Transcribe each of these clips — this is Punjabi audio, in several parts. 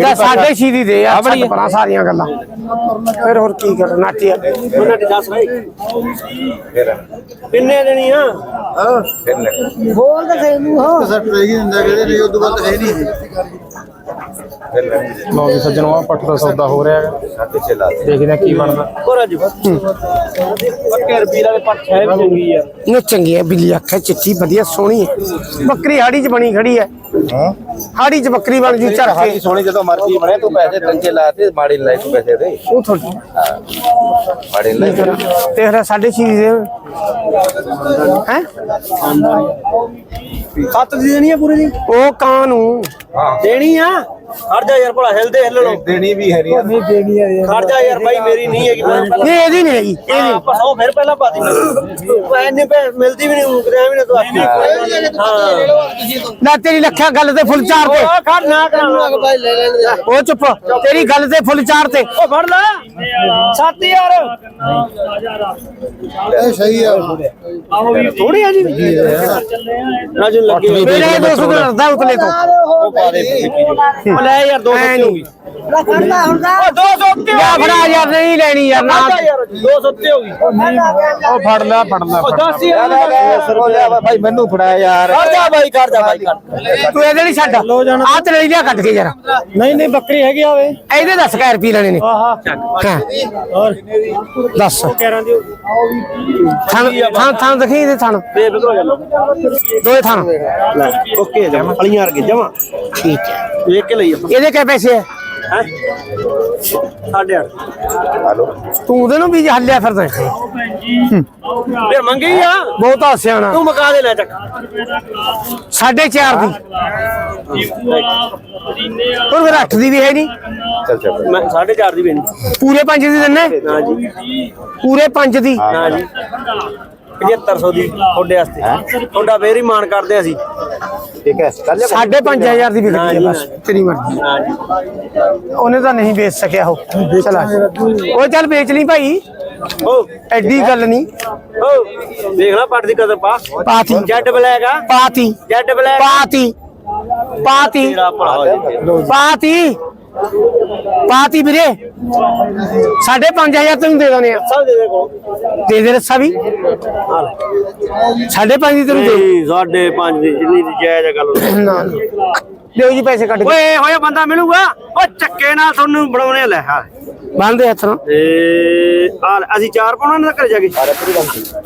ਦਾ ਸਾਡੇ ਛੀ ਦੀ ਆ ਛੱਡ ਪਰਾਂ ਸਾਰੀਆਂ ਗੱਲਾਂ। ਫਿਰ ਹੋਰ ਕੀ ਕਰ ਨਾਟੀ ਉਹਨਾਂ ਦੀ ਦੱਸ ਭਾਈ ਕਿੰਨੇ ਦੇਣੀ ਆ? ਬੋਲ ਤਾਂ ਸਹੀ ਨੂੰ ਹੋ। ਸੱਟ ਰਹੀ ਹੁੰਦਾ ਕਹਿੰਦੇ ਨਹੀਂ ਉਦੋਂ ਬਾਅਦ ਹੈ ਨਹੀਂ। ਲੋ। ਵੀ ਸੱਜਣੋ ਆ ਪੱਟ ਦਾ ਸੌਦਾ ਹੋ ਰਿਹਾ ਹੈਗਾ। ਦੇਖਦੇ ਆ ਕੀ ਬਣਦਾ। ਕੋਰਾ ਜੀ ਹੈ। ਵੀ ਚੰਗੀ ਆ। ਚੰਗੀ ਹੈ ਬਿੱਲੀ ਅੱਖ ਹੈ ਚਿੱਟੀ ਵਧੀਆ ਸੋਹਣੀ ਹੈ ਬੱਕਰੀ ਹਾੜੀ 'ਚ ਬਣੀ ਖੜੀ ਹੈ। ਹਾੜੀ 'ਚ ਬੱਕਰੀ ਬਣ ਜੂ ਝੜ ਕੇ। ਸੋਹਣੀ ਜਦੋਂ ਮਰਜ਼ੀ ਬਣੇ ਤੂੰ ਪੈਸੇ ਟੰਕੇ ਲਾ ਤੇ ਮਾੜੀ ਲਾਈ ਤੂੰ ਪੈਸੇ ਦੇ। ਉਹ ਥੋੜੀ। ਮਾੜੀ ਲਾਈ। ਤੇਰਾ ਸਾਡੇ ਛੀ ਦੀ ਦੇ ਹੈ? ਸੱਤ ਦੀ ਦੇਣੀ ਆ ਪੂਰੀ ਦੀ? ਉਹ ਕਾਂ ਨੂੰ ਦੇਣੀ ਆ? ਖੜ ਜਾ ਯਾਰ ਭਲਾ ਹਿਲਦੇ ਹਿੱਲ ਲੋ ਦੇਣੀ ਵੀ ਹੈ ਨਹੀਂ ਖੜ ਜਾ ਯਾਰ ਭਾਈ ਮੇਰੀ ਨਹੀਂ ਹੈਗੀ ਨਹੀਂ ਇਹਦੀ ਨਹੀਂ ਹੈਗੀ ਇਹਦੀ ਹਾਂ ਉਹ ਫਿਰ ਪਹਿਲਾਂ ਪਾਤੀ ਉਹ ਐਨੇ ਪੈ ਮਿਲਦੀ ਵੀ ਨਹੀਂ ਮੁਕਦੇ ਐਵੇਂ ਨਾ ਤੂੰ ਹਾਂ। ਨਾ ਤੇਰੀ ਲੱਖਿਆ ਗੱਲ ਤੇ ਫੁੱਲ ਚਾਰ ਤੇ। ਉਹ ਖੜ ਨਾ ਕਰਾਣਾ ਉਹ ਚੁੱਪ ਤੇਰੀ ਗੱਲ ਤੇ ਫੁੱਲ ਚਾਰ ਤੇ। ਉਹ ਫੜ ਲੈ। ਸੱਤ ਯਾਰ। ਇਹ ਸਹੀ ਆ। ਥੋੜੀ ਆ ਜੀ। ਰਾਜੂ ਲੱਗੀ ਹੋਈ। ਮੇਰੇ 200 ਦਾ ਉਤਲੇ ਤੋਂ। ਉਹ ਪਾ ਦੇ ਉਹ ਲੈ ਯਾਰ ਦੋ ਐ ਸੌ ਨੀ। ਉਹ ਦੋ ਸੌ ਉੱਤੇ ਯਾ ਫੜਾ ਯਾਰ ਨਹੀਂ ਲੈਣੀ ਯਾਰ ਨਾ। ਨਾ ਯਾਰ ਦੋ ਸੌ ਉੱਤੇ ਹੋ ਗਈ। ਉਹ ਫੜ ਲੈ ਫੜ ਲੈ ਉਹ ਫੜ ਲੈ। ਦਸ ਯਾਰ ਭਾਈ ਮੈਨੂੰ ਫੜਾ ਯਾਰ। ਕਰ ਜਾ ਬਾਈ ਕਰ ਜਾ ਬਾਈ ਕਰ ਤੂੰ ਇਹਦੇ ਨਹੀਂ ਛੱਡ। ਆ ਤੇ ਲਈ ਲਿਆ ਕੱਟ ਕੇ ਯਾਰ। ਨਹੀਂ ਨਹੀਂ ਬੱਕਰੀ ਹੈਗੀ ਆਵੇ ਇਹਦੇ 10 ਕੈ ਰੁਪਏ ਲੈਣੇ ਨੇ। ਆਹਾ ਹਾਂ ਹੋਰ। 10 ਕਹਿਰਾਂ ਦੀ ਥਣ ਥਣ ਥਣ ਦਿਖੀ ਇਹਦੇ ਥਣ। ਬੇਬੇ ਕੋ ਜਾ ਦੋਏ ਥਣ। ਲੈ ਓਕੇ ਜਮਾ। ਅਲੀਆਂ ਵਰਗੇ ਜਮਾ। ਠੀਕ ਹੈ। ਵੇਖ ਕੇ ਲਈ ਆਪਾਂ ਇਹਦੇ ਕਿਆ ਪੈਸੇ ਹੈ ਹੈ? ਸਾਡੇ ਅੱਠ ਤੂੰ ਉਹਦੇ ਨੂੰ ਵੀ ਹੱਲਿਆ ਫਿਰਦਾ। ਹੈ। ਫਿਰ ਮੰਗੀ ਆ? ਬਹੁਤਾ ਸਿਆਣਾ। ਤੂੰ ਮਕਾ ਦੇ ਲੈ ਚੱਕ। ਸਾਢੇ ਚਾਰ ਦੀ। ਉਹ ਫਿਰ 8 ਦੀ ਵੀ ਹੈ ਨਹੀਂ। ਚੱਲ ਚੱਲ। ਮੈਂ 4.5 ਦੀ ਬੇਨੀ ਪੂਰੇ 5 ਦੀ ਦਿੰਨੇ? ਨਾ ਜੀ। ਪੂਰੇ 5 ਦੀ। ਨਾ ਜੀ। 7500 ਦੀ ਤੁਹਾਡੇ ਵਾਸਤੇ। ਤੁਹਾਡਾ ਫੇਰ ਹੀ ਮਾਣ ਕਰਦੇ ਅਸੀਂ। ਠੀਕ ਹੈ ਸਾਢੇ 5000 ਦੀ ਵਿਕਦੀ ਹੈ ਬਸ ਤੇਰੀ ਮਰਜ਼ੀ। ਉਹਨੇ ਤਾਂ ਨਹੀਂ ਵੇਚ ਸਕਿਆ ਉਹ। ਚਲਾ ਉਹ ਚੱਲ ਵੇਚ ਲਈ ਭਾਈ। ਓ ਐਡੀ ਗੱਲ ਨਹੀਂ। ਓ ਦੇਖ ਲੈ ਪੱਟ ਦੀ ਕਦਰ ਪਾ। ਪਾਤੀ। ਜੈਡ ਬਲੈਕ ਆ। ਪਾਤੀ। ਜੈਡ ਬਲੈਕ ਪਾਤੀ। ਪਾਤੀ। ਹੋ ਪਾਤੀ। ਪਾਤੀ ਵੀਰੇ। ਸਾਢੇ 5000 ਤੈਨੂੰ ਦੇ ਦਾਨੇ ਆ। ਦੇ ਦੇ ਰੱਸਾ ਵੀ। ਸਾਢੇ ਪੰਜ ਦੀ ਤੈਨੂੰ ਦੇ ਸਾਡੇ ਪੰਜ ਦੀ ਜਿੰਨੀ ਦੀ ਜਾਇਜ਼ ਗੱਲ ਨਾ ਨਾ। ਦਿਓ ਜੀ ਪੈਸੇ ਕੱਢ ਓਏ ਹੋਇਆ ਬੰਦਾ ਮਿਲੂਗਾ। ਓ ਚੱਕੇ ਨਾਲ ਤੁਹਾਨੂੰ ਬਣਾਉਣੇ ਲੈ ਹਾਂ ਬੰਦੇ ਹੱਥ ਨਾਲ। ਆ ਅਸੀਂ ਚਾਰ ਪਾਉਣਾ ਨਾ ਘਰੇ ਜਾ ਕੇ।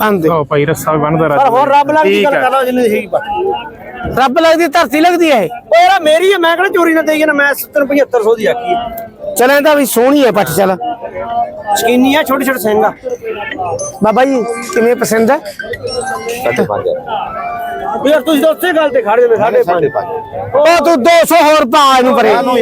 ਬੰਦੇ ਲਓ ਭਾਈ ਰੱਸਾ ਪਰ ਰਾਜ ਹੋਰ ਰੱਬ ਨਾਲ ਕੀ ਗੱਲ ਹੈ। ਕਰ ਲਾ ਜਿੰਨੀ ਬਸ ਰੱਬ ਲੱਗਦੀ ਧਰਤੀ ਲੱਗਦੀ ਹੈ ਓ ਯਾਰ ਮੇਰੀ ਹੈ ਮੈਂ ਕਿਹੜਾ ਚੋਰੀ ਨਾ ਦੇਈ ਜਾਣਾ? ਮੈਂ 70 7500 ਦੀ ਆਖੀ ਹੈ। ਚਲ ਇਹਦਾ ਵੀ ਸੋਹਣੀ ਹੈ ਪੱਟ ਚੱਲ। ਸਕੀਨੀ ਆ ਛੋਟੇ ਛੋਟੇ ਸਿੰਘ ਆ ਬਾਬਾ ਜੀ ਕਿਵੇਂ ਪਸੰਦ ਹੈ? ਸਾਢੇ ਪੰਜ ਓ ਯਾਰ ਤੁਸੀਂ ਤਾਂ ਉਸੇ ਗੱਲ ਤੇ ਖੜੇ ਨੇ ਸਾਡੇ ਸਾਢੇ ਪੰਜ। ਉਹ ਤੂੰ 200 ਹੋਰ ਪਾ ਇਹਨੂੰ ਪਰੇ? ਓਏ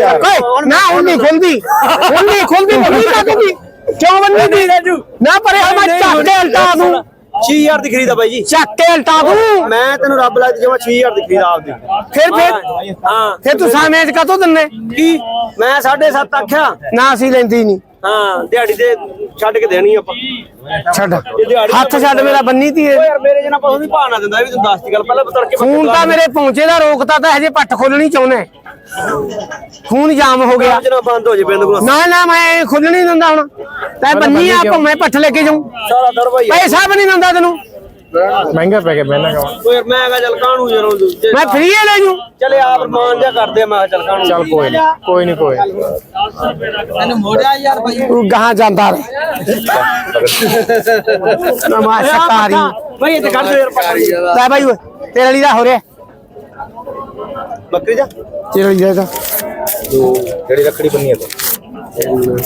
ਨਾ ਹੁਣ ਨਹੀਂ ਖੁੱਲਦੀ ਹੁਣ ਨਹੀਂ ਖੁੱਲਦੀ। ਬੰਨੀ ਕਾ ਤੂੰ ਵੀ ਕਿਉਂ ਬੰਨੀ ਦੀ? ਨਾ ਪਰੇ ਹਮਾ ਚੱਕ ਕੇ ਹਲਟਾ ਦੂੰ 6000 ਦੀ ਖਰੀਦਾ ਬਾਈ ਜੀ। ਚੱਕ ਕੇ ਹਲਟਾ ਦੂੰ। ਮੈਂ ਤੈਨੂੰ ਰੱਬ ਲੱਗ ਜਮਾ 6000 ਦੀ ਖਰੀਦਾ ਆਪਦੀ। ਫਿਰ ਫਿਰ ਹਾਂ ਫਿਰ ਤੂੰ ਸਾਵੇਂ ਚ ਕਾਤੋਂ ਦਿੰਨੇ ਕੀ? ਮੈਂ 7.5 ਆਖਿਆ। ਨਾ ਅਸੀਂ ਲੈਂਦੀ ਨਹੀਂ। ਹਾਂ ਦਿਹਾੜੀ ਤੇ ਛੱਡ ਕੇ ਦੇਣੀ ਆਪਾਂ। ਛੱਡ। ਹੱਥ ਛੱਡ ਮੇਰਾ ਬੰਨੀ ਤੀ ਓ ਯਾਰ ਮੇਰੇ ਜਨਾ ਪਸੋਂ ਦੀ ਭਾਣਾ ਦਿੰਦਾ ਇਹ ਵੀ ਤੂੰ ਦੱਸ ਦੀ ਗੱਲ ਪਹਿਲਾਂ ਬਤੜ ਕੇ ਫੋਨ ਤਾਂ ਮੇਰੇ ਪਹੁੰਚੇ ਦਾ ਰੋਕਤਾ ਤਾਂ ਹਜੇ ਪੱਟ ਖੋਲਣੀ ਚਾਹੁੰਦਾ ਫੋਨ ਜਾਮ ਹੋ ਗਿਆ। ਜਨਾ ਬੰਦ ਹੋ ਜੇ ਬਿੰਦ ਕੋਲ। ਨਾ ਨਾ ਮੈਂ ਖੁੱਲ ਨਹੀਂ ਦਿੰਦਾ ਹੁਣ। ਤੈ ਬੰਨੀ ਆ ਭਵੇਂ ਪੱਠ ਲੈ ਕੇ ਜਾਉਂ ਸਾਰਾ ਪੈਸਾ ਵੀ ਨਹੀਂ ਦਿੰਦਾ ਤੈਨੂੰ। ਮਹਿੰਗਾ ਪੈ ਗਿਆ ਬਹਿਣਾ ਗਾ ਓ ਯਾਰ ਮੈਂ ਕਹਾ ਚੱਲ ਕਾਹਨੂੰ ਜਰੋਂ ਮੈਂ ਫ੍ਰੀ ਲੈ ਜੂ ਚਲੇ ਆਪ ਮਾਨ ਜਾ ਕਰਦੇ ਆ, ਮੈਂ ਕਿਹਾ ਚੱਲ ਕਾਹਨੂੰ ਚੱਲ ਕੋਈ ਨਹੀਂ ਕੋਈ ਨਹੀਂ ਕੋਈ ਨੀ। ਤੂੰ ਗਾਹਾਂ ਜਾਂਦਾ ਰਹੇ ਨਮਾਸ਼ਕਾਰੀ ਬਈ ਇੱਥੇ ਕੱਢ ਦੇ ਯਾਰ ਪੱਕੜੀ ਲੈ ਭਾਈ ਓਏ ਤੇਰੇ ਲਈ ਦਾ ਹੋ ਰਿਹਾ ਬੱਕਰੀ ਜਾ ਤੇਰੇ ਲਈ ਦਾ ਤੂੰ ਕਿਹੜੀ ਰੱਖੜੀ ਬੰਨੀ ਹੈ ਤੂੰ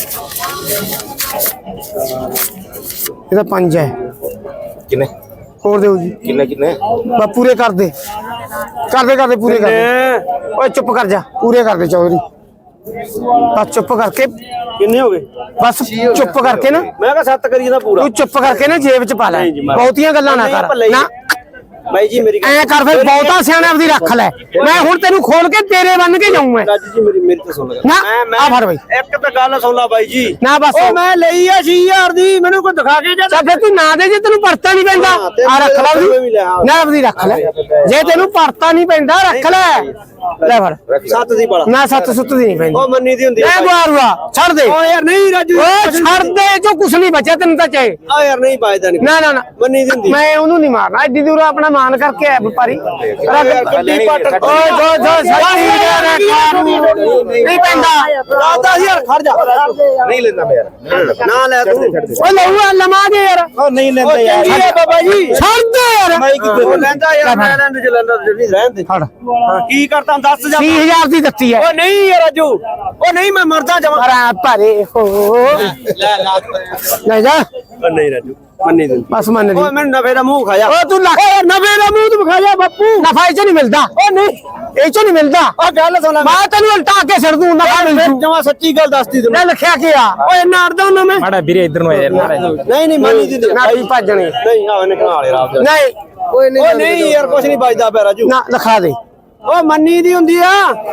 ਇਹਦਾ ਪੰਜ ਹੈ ਕਿੰਨੇ ਹੋਰ ਦਿਓ ਜੀ। ਕਿੰਨੇ ਕਿੰਨੇ? ਬਾ ਪੂਰੇ ਕਰ ਦੇ। ਕਰ ਦੇ ਕਰ ਦੇ ਪੂਰੇ ਕਰ ਦੇ। ਓਏ ਚੁੱਪ ਕਰ ਜਾ। ਪੂਰੇ ਕਰ ਦੇ ਚੌਧਰੀ। ਬਸ ਚੁੱਪ ਕਰਕੇ। ਕਿੰਨੇ ਹੋ ਗਏ? ਬਸ ਚੁੱਪ ਕਰਕੇ ਨਾ। ਮੈਂ ਕਹਾ ਸੱਤ ਕਰੀਏ ਦਾ ਪੂਰਾ। ਤੂੰ ਚੁੱਪ ਕਰਕੇ ਨਾ ਜੇਬ ਚ ਪਾ ਲੈ। ਬਹੁਤੀਆਂ ਗੱਲਾਂ ਨਾ ਕਰ। ਨਾ। ਬਾਈ ਜੀ ਮੇਰੀ ਐ ਕਰ ਫਿਰ ਬਹੁਤਾ ਸਿਆਣਾ ਆਪਦੀ ਰੱਖ ਲੈ। ਮੈਂ ਹੁਣ ਤੈਨੂੰ ਖੋਲ ਕੇ ਤੇਰੇ ਬੰਨ ਕੇ ਜਾਊਂ ਮੈਂ। ਰਾਜੂ ਜੀ ਮੇਰੀ ਮੇਰੀ ਤਾਂ ਸੁਣ ਲੈ। ਨਾ, ਮੈਂ ਆ ਫੜ ਬਾਈ। ਇੱਕ ਤਾਂ ਗੱਲ ਸੁਣ ਲੈ ਬਾਈ ਜੀ। ਨਾ ਬਸ। ਉਹ ਮੈਂ ਲਈ ਆ 6000 ਦੀ ਮੈਨੂੰ ਕੋਈ ਦਿਖਾ ਕੇ ਜਾ ਫਿਰ ਤੂੰ ਨਾ ਦੇ ਜੇ ਤੈਨੂੰ ਪਰਤਾ ਨਹੀਂ ਪੈਂਦਾ ਆ ਰੱਖ ਲੈ ਉਹਦੀ। ਨਾ ਆਪਦੀ ਰੱਖ ਲੈ। ਜੇ ਤੈਨੂੰ ਪਰਤਾ ਨਹੀਂ ਪੈਂਦਾ ਰੱਖ ਲੈ। ਲੈ ਫੜ। ਸੱਤ ਦੀ ਬੜਾ ਨਾ ਸੱਤ ਸੁੱਤ ਦੀ ਨਹੀਂ ਪੈਂਦੀ। ਉਹ ਮੰਨੀ ਦੀ ਹੁੰਦੀ ਐ ਗੁਆਰੂਆ ਛੱਡ ਦੇ। ਓ ਯਾਰ ਨਹੀਂ ਰਾਜੂ। ਓਏ ਛੱਡ ਦੇ ਜੋ ਕੁਛ ਨਹੀਂ ਬਚਿਆ ਤੈਨੂੰ ਤਾਂ ਚਾਹੇ। ਆ ਯਾਰ ਨਹੀਂ ਪਾਇਦਾ ਨਹੀਂ। ਨਾ ਨਾ ਨਾ। ਮੰਨੀ ਦੀ ਹੁੰਦੀ ਮੈਂ ਉਹਨੂੰ ਨਹੀਂ ਮਾਰਨਾ ਐਡੀ ਦੂਰ ਆਪਣਾ ਮਾਨ ਕਰਕੇ ਆਇਆ ਵਪਾਰੀ। ਗੱਡੀ ਪੱਟ ਓਏ ਜੋ ਜੋ ਸੱਚੀ ਯਾਰ ਨਹੀਂ ਪੈਂਦਾ। ਦਾਦਾ ਯਾਰ ਖੜ ਜਾ। ਨਹੀਂ ਲੈਂਦਾ ਮੈਂ ਯਾਰ। ਨਾ ਲੈ ਤੂੰ। ਓਏ ਲਊਆ ਲਮਾਗੇ ਯਾਰ। ਉਹ ਨਹੀਂ ਉਹ ਚੰਗੀ ਹੈ ਬਾਬਾ ਜੀ। ਛੱਡ ਦੇ ਯਾਰ। ਮੈਂ ਕੀ ਕਰਾਂ? ਲੈਂਦਾ ਯਾਰ ਮੈਂ ਲੈਂਦਾ ਜੇ ਲੈਂਦਾ ਤੇ ਨਹੀਂ ਰਹਿਣ ਦੇ। ਫੜ ਹਾਂ ਕੀ ਕਰਦਾ? ਦੱਸ ਜਾ। 30000 ਦੀ ਦਿੱਤੀ ਹੈ। ਓ ਨਹੀਂ ਯਾਰ ਰਾਜੂ। ਓ ਨਹੀਂ ਮੈਂ ਮਰਦਾ ਜਾਵਾਂ। ਅਰੇ ਭਰੇ ਹੋ। ਲੈ ਲਾ। ਲੈ ਜਾ। ਓ ਨਹੀਂ ਰਾਜੂ। ਮੰਨੀ ਦੀ ਬਸ ਮੰਨ ਲਈ। ਓਏ ਮੈਨੂੰ ਨਫੇ ਦਾ ਮੂੰਹ ਖਾਇਆ ਓ ਤੂੰ ਲੱਖ ਨਵੇਂ ਦਾ ਮੂੰਹ ਤੂੰ ਖਾ ਜਾ ਬਾਪੂ। ਨਫਾ ਇਹ ਚ ਨਹੀਂ ਮਿਲਦਾ। ਓ ਨਹੀਂ। ਇਹ ਚ ਨਹੀਂ ਮਿਲਦਾ। ਓ ਗੱਲ ਸੁਣ। ਲੈ ਮੈਂ ਤੈਨੂੰ ਉਲਟਾ ਕੇ ਛੱਡ ਦੂੰ ਨਫਾ ਮਿਲ। ਜੂ ਜਮਾ ਸੱਚੀ ਗੱਲ ਦੱਸਦੀ ਤੈਨੂੰ। ਲੈ ਲਿਖਿਆ ਕੀ ਆ? ਓਏ ਇੰਨਾ ਅੜਦਾ ਉਹਨਾਂ ਮੈਂ। ਮਾੜਾ ਵੀਰੇ ਇੱਧਰ ਨੂੰ ਆ ਯਾਰ ਮਾੜਾ। ਨਹੀਂ ਨਹੀਂ ਮੰਨੀ ਦੀ ਨਾ ਵੀ ਭੱਜਣੀ। ਨਹੀਂ ਆ ਨਿਕਲ ਵਾਲੇ ਰਾਤ ਨਹੀਂ। ਓਏ ਨਹੀਂ ਯਾਰ ਕੁਛ ਨਹੀਂ ਵੱਜਦਾ ਪਿਆ ਰਾਜੂ। ਨਾ ਲਿਖਾ ਦੇ। ਓ ਮੰਨੀ ਦੀ ਹੁੰਦੀ ਆ।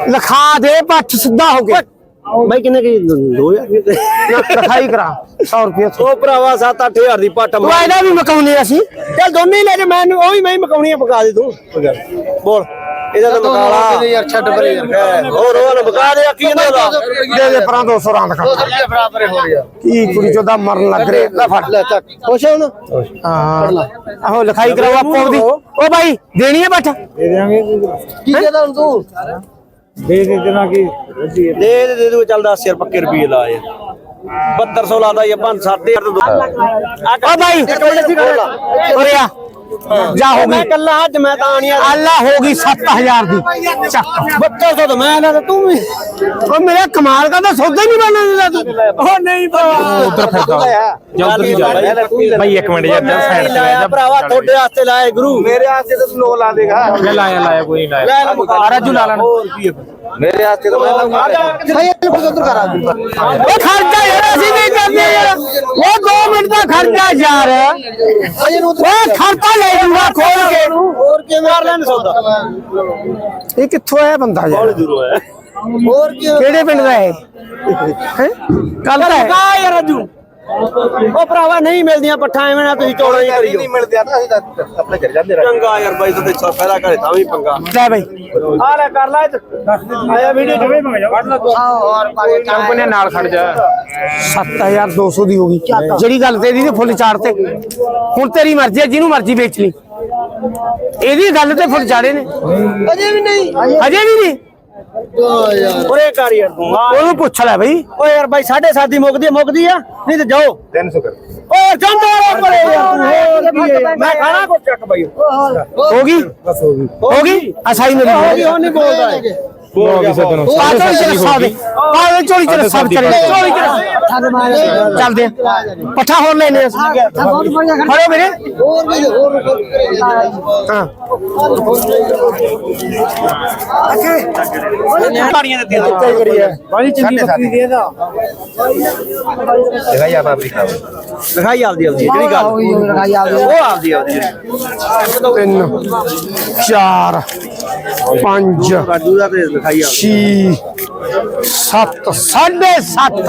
ਲਿਖਾ ਦੇ ਪੱਠ ਸਿੱਧਾ ਹੋ ਕੇ ਬਾਈ ਕਿੰਨੇ ਕੀ 2000 ਨਾ, ਲਿਖਾਈ ਕਰਾ 100 ਰੁਪਏ ਤੋਂ ਉਹ ਭਰਾਵਾ 7-8000 ਦੀ ਪੱਟ ਤੂੰ ਇਹਦਾ ਵੀ ਮਕਾਉਨੇ ਅਸੀਂ? ਚੱਲ ਦੋਨੇ ਹੀ ਲੈ ਜਾ ਮੈਨੂੰ ਉਹ ਵੀ ਮੈਂ ਹੀ ਮਕਾਉਣੀ ਆ ਪਕਾ ਦੇ ਤੂੰ। ਬੋਲ। ਇਹਦਾ ਤਾਂ ਮਕਾ ਲਾ ਯਾਰ ਛੱਡ ਪਰੇ ਯਾਰ। ਹੋਰ ਉਹ ਨਾ ਮਕਾ ਦੇ ਆਖੀ ਜਾਂਦਾ ਉਹਦਾ ਦੇ ਦੇ ਪਰਾਂ 200 ਰਾਂ ਲਿਖਾ ਬਰਾਬਰ ਹੋ ਗਿਆ ਕੀ ਕੁੜੀ ਚੋਦਾ ਮਰਨ ਲੱਗ ਰਿਹਾ ਲੈ ਫੜ। ਲੈ ਚੱਕ। ਖੁਸ਼ ਹੁਣ? ਹਾਂ ਆਹੋ ਲਿਖਾਈ ਕਰਾਓ ਆਪੋ ਦੀ ਓ ਭਾਈ ਦੇਣੀ ਹੈ ਬੱਠ? ਕੀ ਕਹਦਾ ਹੁਣ ਤੂੰ? ਦੇ ਦੇ ਦੇਣਾ ਕੀ ਦੇ। ਦੇ ਦੇ ਦੂ ਚੱਲ 10 ਪੱਕੇ ਰੁਪਏ ਲਾ ਯਾਰ। 7200 ਲਾਦਾ ਇਹ 5 7000 ਤੋਂ ਓ ਭਾਈ ਉਰੇ ਆ। ਜਾ ਹੋ ਮੈਂ ਗਈ ਕੱਲਾ ਅੱਜ ਮੈਂ ਤਾਂ ਆਣੀ ਆ। ਅੱਲਾ ਹੋ ਗਈ 7000 ਦੀ। ਚੱਕ। 7200 ਤਾਂ ਮੈਂ ਨਾ ਤੂੰ ਵੀ। ਓ ਮੇਰਾ ਕਮਾਲ ਦਾ ਤਾਂ ਸੌਦਾ ਹੀ ਨਹੀਂ ਬਣਨ ਦਿੰਦਾ ਤੂੰ। ਉਹ ਨਹੀਂ ਉਧਰ ਫਿਰਦਾ ਜਾ। ਉਧਰ ਹੀ ਜਾ। ਬਾਈ ਇੱਕ ਮਿੰਟ ਯਾਰ ਸਾਈਡ ਤੇ ਬਹਿ ਜਾ। ਭਰਾਵਾ ਤੁਹਾਡੇ ਵਾਸਤੇ ਲਾਏ ਗੁਰੂ। ਮੇਰੇ ਵਾਸਤੇ ਤਾਂ ਤੂੰ ਨੋ ਲਾ ਦੇਗਾ। ਲੈ ਲਾਇਆ ਲਾਇਆ ਕੋਈ ਨਹੀਂ ਲੈ ਲਾਇਆ ਲੈ ਆ ਰਾਜੂ ਲਾ ਲੈਣ। ਮੇਰੇ ਵਾਸਤੇ ਤਾਂ ਮੈਂ ਲਾਉਂਗਾ ਉਹ ਖਰਚਾ ਯਾਰ। ਅਸੀਂ ਵੀ ਕਰਦੇ ਯਾਰ ਉਹ 2 ਮਿੰਟ ਦਾ ਖਰਚਾ ਯਾਰ। ਉਹ ਖਰਚਾ ਲੈ ਜੂਗਾ ਖੋਲ ਕੇ। ਹੋਰ ਕਿਵੇਂ ਮਾਰ ਲੈਣ ਸੌਦਾ। ਇਹ ਕਿੱਥੋਂ ਆਇਆ ਬੰਦਾ ਯਾਰ? ਦੂਰੋਂ ਆਇਆ। ਹੋਰ ਕਿਹੜੇ ਪਿੰਡ ਦਾ ਹੈ ਹੈ? ਕੱਲ ਦਾ ਹੈ। ਕਾ ਯਾਰ ਰਾਜੂ ਉਹ ਭਰਾਵਾ ਨਹੀਂ ਮਿਲਦੀਆਂ ਪੱਠਾਂ ਐਵੇਂ ਨਾ ਤੁਸੀਂ ਚੌੜਾ ਹੀ ਕਰਿਓ ਨਹੀਂ ਮਿਲਦੇ ਆ ਨਾ ਅਸੀਂ ਤਾਂ ਆਪਣੇ ਘਰ ਜਾਂਦੇ ਰਹੇ ਚੰਗਾ ਯਾਰ ਬਾਈ ਤੂੰ ਤੇ ਫਾਇਦਾ ਕਰੇ ਤਾਂ ਵੀ ਪੰਗਾ। ਲੈ ਬਈ। ਆ ਲੈ ਕਰ ਲੈ ਆਇਆ ਵੀਡੀਓ ਜਵੇ ਚੰਪ ਨੇ ਨਾਲ ਖੜ ਜਾ। 7200 ਦੀ ਹੋ ਗਈ। ਜਿਹੜੀ ਗੱਲ ਤੇ ਇਹਦੀ ਤੇ ਫੁੱਲ ਚਾੜ ਤੇ। ਹੁਣ ਤੇਰੀ ਮਰਜ਼ੀ ਹੈ ਜਿਹਨੂੰ ਮਰਜ਼ੀ ਵੇਚ ਲਈ। ਇਹਦੀ ਗੱਲ ਤੇ ਫੁੱਲ ਚਾੜੇ ਨੇ। ਅਜੇ ਵੀ ਨਹੀਂ। ਹਜੇ ਵੀ ਨਹੀਂ। ਉਰੇ ਕਰ ਯਾਰ ਤੂੰ ਆ। ਉਹਨੂੰ ਪੁੱਛ ਲੈ ਬਈ। ਓਏ ਯਾਰ ਬਾਈ 7.5 ਦੀ ਮੁੱਕਦੀ ਹੈ ਮੁੱਕਦੀ ਆ ਨਹੀਂ ਤੇ ਜਾਓ। 300 ਕਰ। ਓਏ ਚੰਦ ਵਾਲਾ ਪਰੇ ਯਾਰ ਤੂੰ ਹੋਰ ਕੀ ਹੈ? ਮੈਂ ਖਾਣਾ ਕੋ ਚੱਕ ਬਾਈ। ਹੋ ਗਈ? ਹੋ ਗਈ। ਅਸਾਈ ਮੇਰੀ ਹੋ ਗਈ ਉਹ ਨਹੀਂ ਬੋਲਦਾ ਹੈ। ਪਾਗਲ ਚ ਰਸਾ ਦੇ ਪਾਗਲ ਚੋਰੀ ਚ ਰਸਾ ਚਲੇ ਚੋਰੀ ਚ ਰਸਾ। ਚੱਲਦੇ ਆ ਪੱਠਾ ਹੋਰ ਲੈਨੇ ਅਸੀਂ। ਫੜੋ ਮੇਰੇ ਹਾਂ। ਪਾਣੀਆਂ ਦਿੱਤੀਆਂ ਬਾਈ ਚੰਗੀ ਬੱਕਰੀ ਦੇ। ਦਾ ਦਿਖਾਈ ਆਪ ਆਪਣੀ ਖਾਓ। ਲਿਖਾਈ ਆਪਦੀ ਆਪਦੀ ਜਿਹੜੀ ਗੱਲ। ਉਹ ਆਪਦੀ। ਆਪਦੀ ਤਿੰਨ। ਚਾਰ। ਪੰਜ ਕਾਜੂ ਦਾ ਤੇ ਲਿਖਾਈ ਆ ਛੇ ਸੱਤ ਸਾਢੇ ਸੱਤ।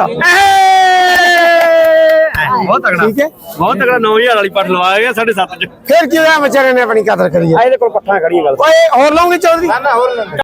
ਬਹੁਤ ਤਗੜਾ ਠੀਕ ਹੈ? ਬਹੁਤ ਤਗੜਾ 9000 ਵਾਲੀ ਪੱਟ ਲਵਾ ਗਿਆ 7.5 ਚ। ਫਿਰ ਕੀ ਹੋਇਆ ਵਿਚਾਰੇ ਨੇ ਆਪਣੀ ਕਦਰ ਕਰੀ ਆ ਇਹਦੇ ਕੋਲ ਪੱਠਾਂ ਖੜੀਆਂ ਗੱਲ। ਓਏ ਹੋਰ ਲਾਉਂਗੇ ਚੌਧਰੀ? ਨਾ ਹੋਰ ਲੈਂਦੇ